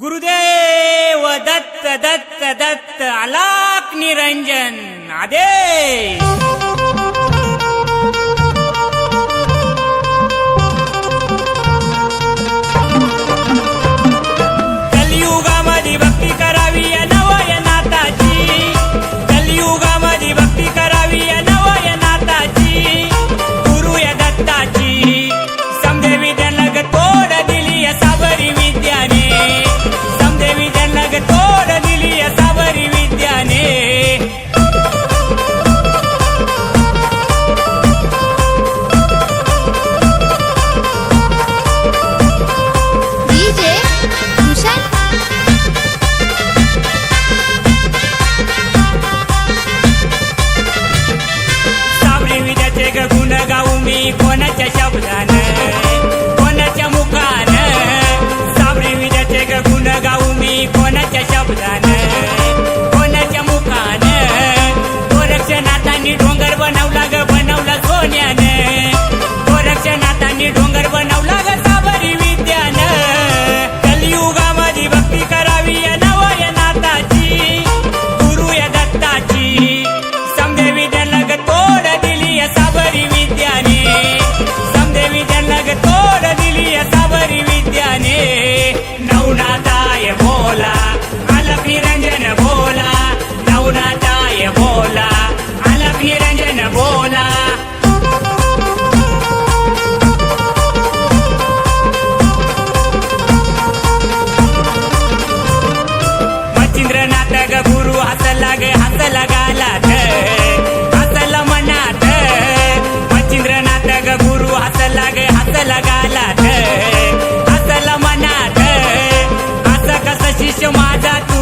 गुरुदेव दत्त दत्त दत्त अलाक निरंजन आदेश. कोणाच्या शब्दानं कोणाच्या मुखानं साबळे विजाचे गुण गाऊ मी कोणाच्या शब्दानं? seu eu